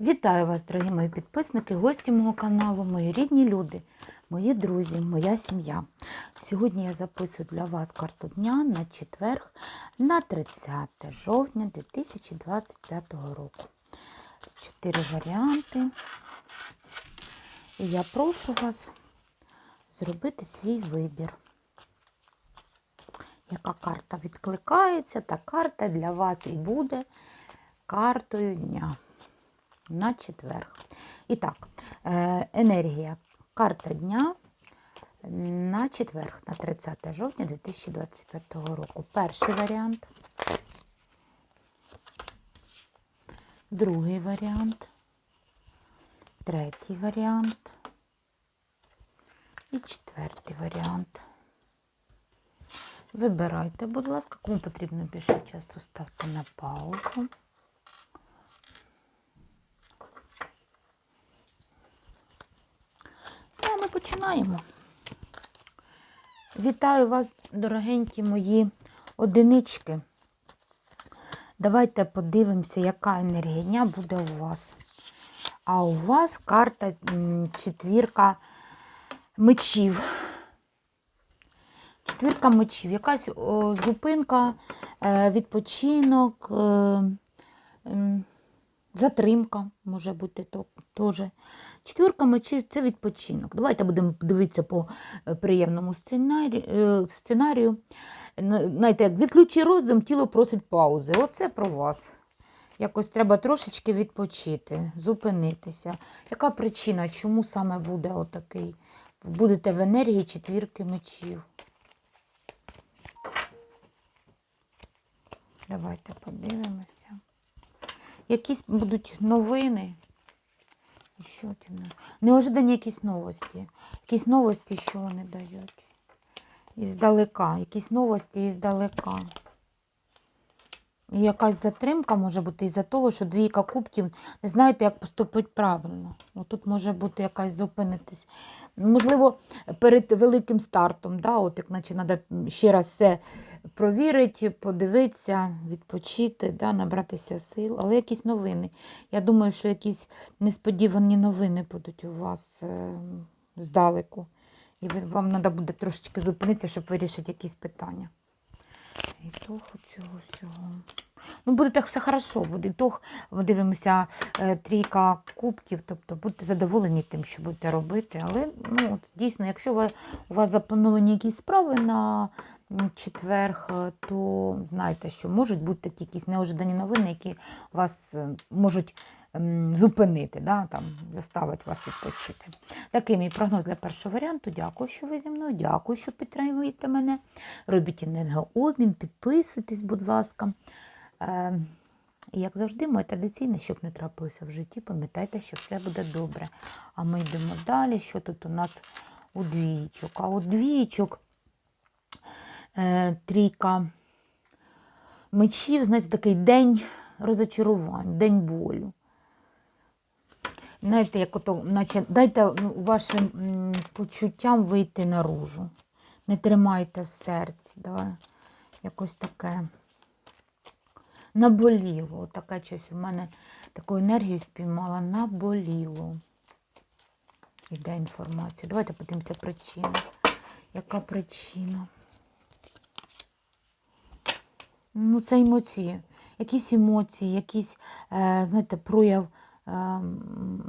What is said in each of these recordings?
Вітаю вас, дорогі мої підписники, гості мого каналу, мої рідні люди, мої друзі, моя сім'я. Сьогодні я записую для вас карту дня на четверг, на 30 жовтня 2025 року. Чотири варіанти. І я прошу вас зробити свій вибір. Яка карта відкликається, та карта для вас і буде картою дня на четверг. І так, е, енергія. Карта дня на четверг, на 30 жовтня 2025 року. Перший варіант. Другий варіант. Третій варіант. І четвертий варіант. Вибирайте, будь ласка, кому потрібно більше часу, ставте на паузу. Ну, а ми починаємо. Вітаю вас, дорогенькі мої одинички. Давайте подивимося, яка енергія дня буде у вас. А у вас карта четвірка мечів. Четвірка мечів. Якась о, зупинка, е, відпочинок, е, затримка може бути теж. Четвірка мечів це відпочинок. Давайте будемо дивитися по е, приємному сценарію. е, сценарію. Знаєте, як відключи розум, тіло просить паузи. Оце про вас. Якось треба трошечки відпочити, зупинитися. Яка причина, чому саме буде отакий? Будете в енергії четвірки мечів. Давайте подивимося. Якісь будуть новини. Що ти не- Неожидані якісь новості. Якісь новості, що вони дають. Іздалека. Якісь новості іздалека. Якась затримка може бути із-за того, що двійка кубків не знаєте, як поступити правильно. Тут може бути якась зупинитись. Можливо, перед великим стартом, да, от як наче треба ще раз все провірити, подивитися, відпочити, да, набратися сил. Але якісь новини. Я думаю, що якісь несподівані новини будуть у вас е, здалеку. І вам треба буде трошечки зупинитися, щоб вирішити якісь питання. І того цього всього. Ну, буде так все хорошо, буде ми дивимося, е, трійка кубків, тобто будьте задоволені тим, що будете робити. Але ну, от, дійсно, якщо ви, у вас заплановані якісь справи на четверг, е, то знайте, що можуть бути такі якісь неожидані новини, які вас е, можуть зупинити, да, там, заставити вас відпочити. Такий мій прогноз для першого варіанту. Дякую, що ви зі мною. Дякую, що підтримуєте мене. Робіть енергообмін, підписуйтесь, будь ласка. Е, і як завжди, моє традиційне, щоб не трапилося в житті, пам'ятайте, що все буде добре. А ми йдемо далі. Що тут у нас у двічок? А у двічок е, трійка мечів, знаєте, такий день розочарувань, день болю. Знаєте, як ото, наче, дайте ну, вашим почуттям вийти наружу. Не тримайте в серці. Давай. Якось таке наболіло. Таке щось у мене таку енергію спіймала, наболіло. Іде інформація. Давайте подивимося причину. Яка причина? Ну, це емоції. Якісь емоції, якийсь, е, знаєте, прояв. Е,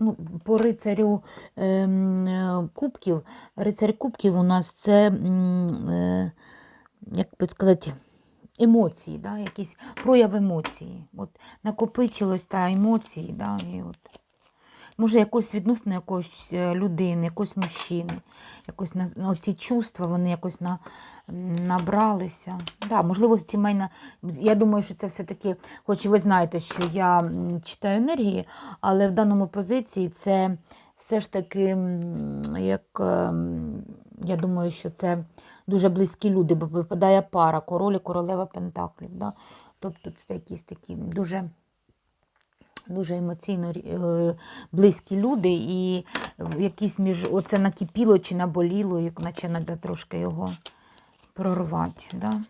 Ну, по рицарю ем, кубків, рицарь кубків у нас це, е, як би сказати, емоції, да? якийсь прояв емоції. От накопичилось та емоції, да? і от. Може якось відносно якоїсь е, людини, якогось мужчини, якось на, ну, ці чувства вони якось на, набралися. Да, можливо, сімейна. Я думаю, що це все-таки, хоч ви знаєте, що я читаю енергії, але в даному позиції це все ж таки, як ем, я думаю, що це дуже близькі люди, бо випадає пара, король і королева Пентаклів. Да? Тобто це якісь такі дуже. Дуже емоційно е, близькі люди, і якісь між оце накипіло чи наболіло, як наче треба трошки його прорвати. Да?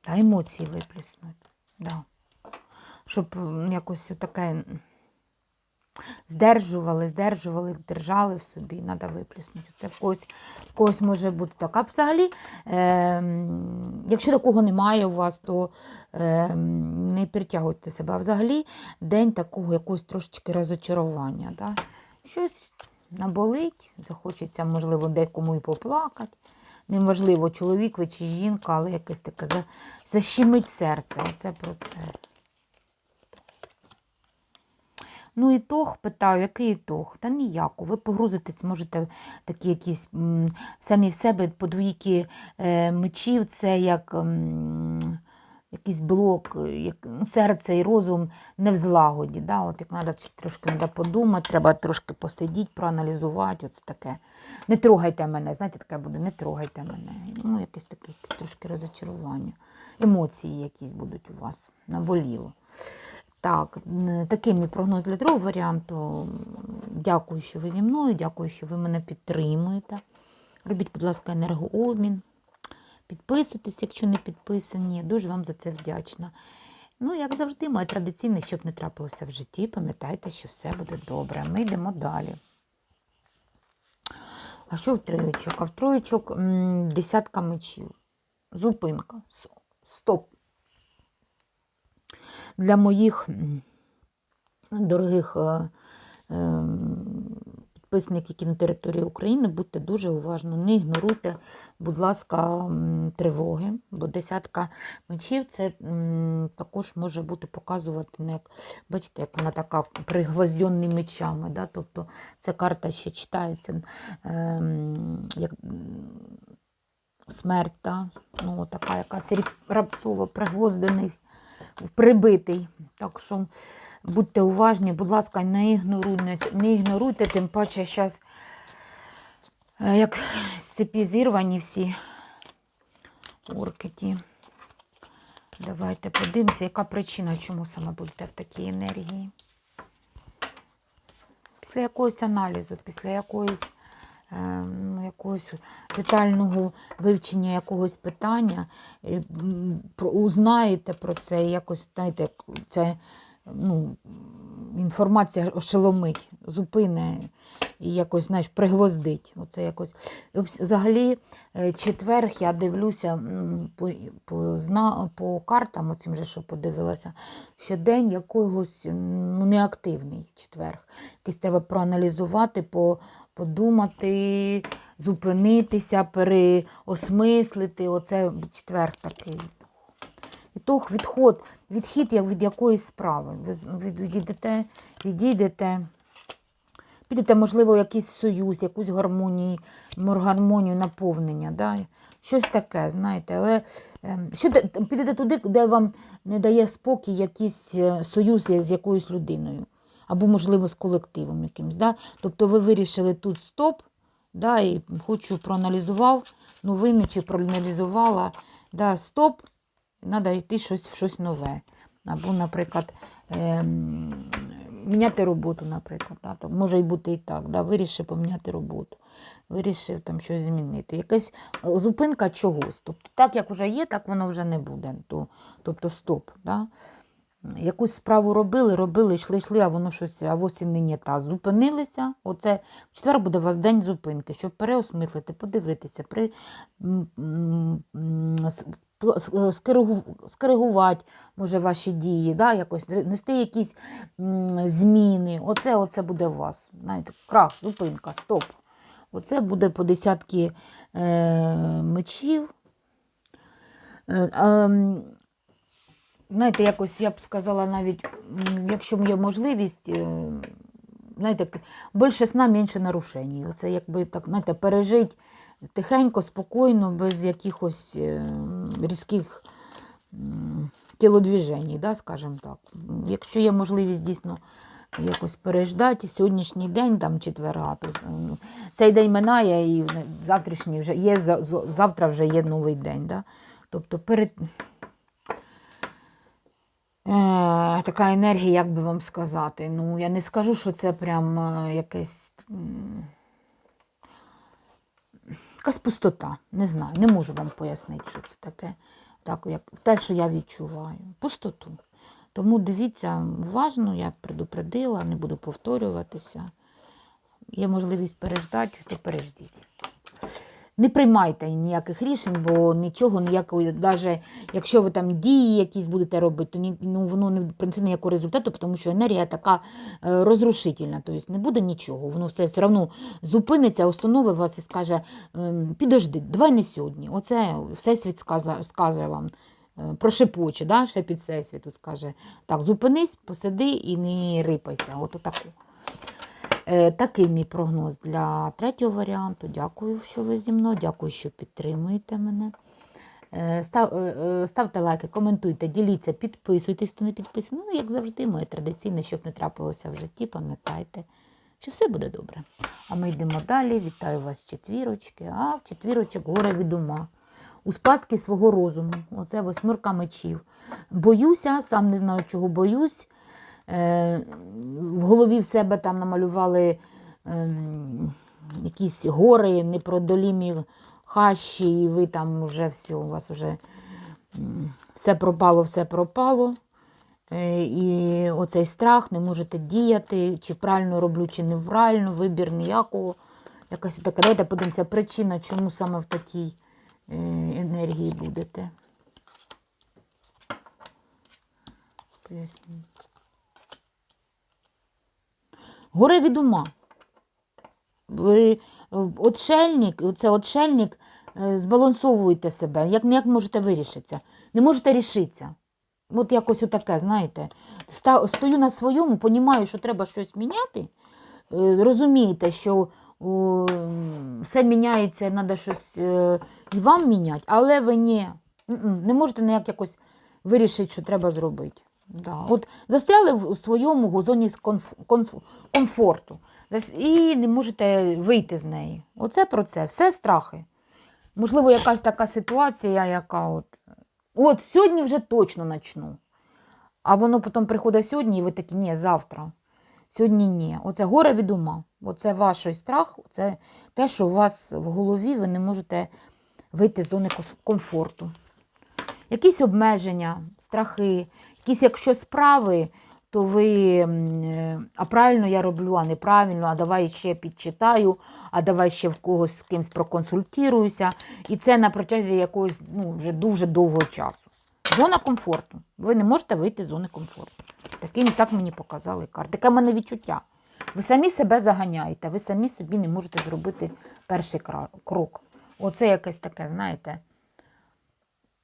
Та емоції виплеснуть. Да. щоб якось таке здержували, здержували, держали в собі, треба виплеснути. Це в когось, в когось може бути так. А взагалі, е, якщо такого немає у вас, то е, не притягуйте себе. А взагалі день такого якогось трошечки розочарування. Да? Щось наболить, захочеться, можливо, декому і поплакати. Неважливо, чоловік ви чи жінка, але якесь таке защемить серце. Оце про це. Ну, ітог, питаю, який ітог? Та ніяко. Ви погрузитесь, можете такі якісь самі в себе подвійки е, мечів, це як м, якийсь блок, як серце і розум не в злагоді. Да? От як треба трошки треба подумати, треба трошки посидіти, проаналізувати. Оце таке. Не трогайте мене, знаєте, таке буде, не трогайте мене. Ну, якесь таке трошки розочарування. Емоції якісь будуть у вас наболіло. Так, такий мій прогноз для другого варіанту. Дякую, що ви зі мною, дякую, що ви мене підтримуєте. Робіть, будь ласка, енергообмін. Підписуйтесь, якщо не підписані. Дуже вам за це вдячна. Ну, як завжди, моє традиційне, щоб не трапилося в житті, пам'ятайте, що все буде добре. Ми йдемо далі. А що в троєчок? А в троєчок десятка мечів. Зупинка. Стоп. Для моїх дорогих е, е, підписників, які на території України, будьте дуже уважні. Не ігноруйте, будь ласка, тривоги, бо десятка мечів це також може бути показувати, ну, як, бачите, як вона така пригвоздьонні мечами. Да? Тобто ця карта ще читається ем, як смерть, да? ну, така якась раптово пригвоздений, прибитий. Так що будьте уважні, будь ласка, не ігноруйте, не ігноруйте, тим паче зараз, як з цепі зірвані всі оркеті. Давайте подивимося, яка причина, чому саме будете в такій енергії. Після якогось аналізу, після якоїсь, е, якогось детального вивчення якогось питання, узнаєте про це, якось, знаєте, ця ну, інформація ошеломить, зупине і якось, знаєш, пригвоздить. Оце якось. Взагалі, е, четверг я дивлюся по, по, по картам, оцім же, що подивилася, що день якогось ну, неактивний четверг. Якийсь треба проаналізувати, по, подумати, зупинитися, переосмислити. Оце четверг такий. Ітог, відход, відхід як від якоїсь справи. Ви відійдете, відійдете, підете, можливо, якийсь союз, якусь гармонію, гармонію наповнення. Да? Щось таке, знаєте. Але ем, що, підете туди, де вам не дає спокій якийсь е, союз з якоюсь людиною. Або, можливо, з колективом якимось. Да? Тобто ви вирішили тут стоп, да, і хочу проаналізував новини чи проаналізувала, да, стоп, треба йти щось в щось нове. Або, наприклад, ем, міняти роботу, наприклад. Да? Там, може і бути і так. Да? Вирішив поміняти роботу, вирішив там щось змінити. Якась е, зупинка чогось. Тобто, так, як вже є, так воно вже не буде. То, тобто стоп. Да? Якусь справу робили, робили, йшли, йшли, а воно щось, а ось і нині та. Зупинилися. Оце в четвер буде у вас день зупинки, щоб переосмислити, подивитися, при, е, скоригу- скоригувати, може, ваші дії, да, якось нести якісь зміни. Оце, оце буде у вас. Знаєте, крах, зупинка, стоп. Оце буде по десятки е, мечів. Е, ем, знаєте, якось я б сказала, навіть, якщо є можливість, е, знаєте, більше сна, менше нарушень. Оце якби так, знаєте, пережити тихенько, спокійно, без якихось е, різких тілодвіжень, да, скажімо так. Якщо є можливість дійсно якось переждати сьогоднішній день, там четверга, то цей день минає і завтрашній вже є, завтра вже є новий день. Да? Тобто перед. Е, така енергія, як би вам сказати. Ну, я не скажу, що це прям е, якесь. Якась пустота. Не знаю, не можу вам пояснити, що це таке. Так, як те, що я відчуваю. Пустоту. Тому дивіться уважно, я предупредила, не буду повторюватися. Є можливість переждати, то переждіть. Не приймайте ніяких рішень, бо нічого, ніякої, навіть якщо ви там дії якісь будете робити, то ні, ну, воно не принесе ніякого результату, тому що енергія така е, розрушительна, тобто не буде нічого. Воно все все одно зупиниться, установить вас і скаже: ем, підожди, давай не сьогодні. Оце Всесвіт скаже, скаже вам, е, прошепоче, да? ще під Всесвіту скаже, так, зупинись, посиди і не рипайся. От отаку. Е, Такий мій прогноз для третього варіанту. Дякую, що ви зі мною. Дякую, що підтримуєте мене. Е, Став, е, ставте лайки, коментуйте, діліться, підписуйтесь, хто не підписаний. Ну, як завжди, моє традиційне, щоб не трапилося в житті, пам'ятайте, що все буде добре. А ми йдемо далі. Вітаю вас четвірочки. А в четвірочок горе від ума. У спадки свого розуму. Оце восьмірка мечів. Боюся, сам не знаю, чого боюсь. Е, в голові в себе там намалювали ем, якісь гори, непродолімі хащі, і ви там вже все, у вас вже все пропало, все пропало. Е, І оцей страх, не можете діяти, чи правильно роблю, чи неправильно, вибір ніякого. Якась така. Давайте подивимося, причина, чому саме в такій е, енергії будете. Поясніть. Горе від ума. Отшельник, це отшельник, е, збалансовуєте себе. Як, як можете вирішитися? Не можете рішитися. От якось отаке, знаєте. Стою на своєму, понімаю, що треба щось міняти. е, Розумієте, що о, все міняється, треба щось е, і вам міняти, але ви ні. Не можете ніяк якось вирішити, що треба зробити. Да. От застряли в своєму зоні комфорту і не можете вийти з неї. Оце про це, все страхи. Можливо, якась така ситуація, яка от, от сьогодні вже точно начну. А воно потім приходить сьогодні, і ви такі, ні, завтра. Сьогодні ні. Оце горе від ума. Оце ваш страх, це те, що у вас в голові, ви не можете вийти з зони комфорту. Якісь обмеження, страхи, якісь, якщо справи, то ви, а правильно я роблю, а неправильно, а давай ще підчитаю, а давай ще в когось з кимось проконсультіруюся. І це на протязі якогось ну, вже дуже довгого часу. Зона комфорту. Ви не можете вийти з зони комфорту. Таким так мені показали карти. Таке в мене відчуття. Ви самі себе заганяєте, ви самі собі не можете зробити перший крок. Оце якесь таке, знаєте.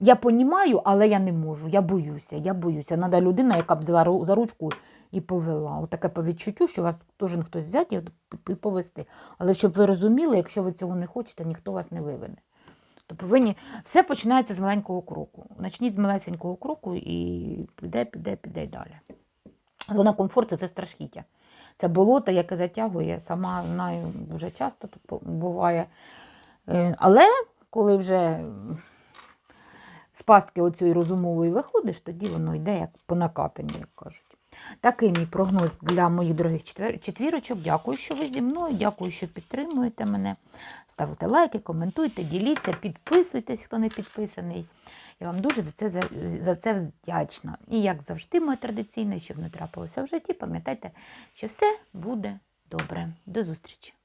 Я понімаю, але я не можу. Я боюся, я боюся. Треба людина, яка б взяла за ручку і повела. Отаке по відчуттю, що вас должен хтось взяти і повести. Але щоб ви розуміли, якщо ви цього не хочете, ніхто вас не виведе. То повинні все починається з маленького кроку. Начніть з малесенького кроку і піде, піде, піде й далі. Зона комфорту це страшіття. Це болото, яке затягує, сама знаю, дуже часто буває. Е, Але коли вже з пастки оцієї розумової виходиш, тоді воно йде як по накатанні, як кажуть. Такий мій прогноз для моїх дорогих четвірочок. Дякую, що ви зі мною. Дякую, що підтримуєте мене. Ставте лайки, коментуйте, діліться, підписуйтесь, хто не підписаний. Я вам дуже за це, за це вдячна. І як завжди, моє традиційне, щоб не трапилося в житті, пам'ятайте, що все буде добре. До зустрічі!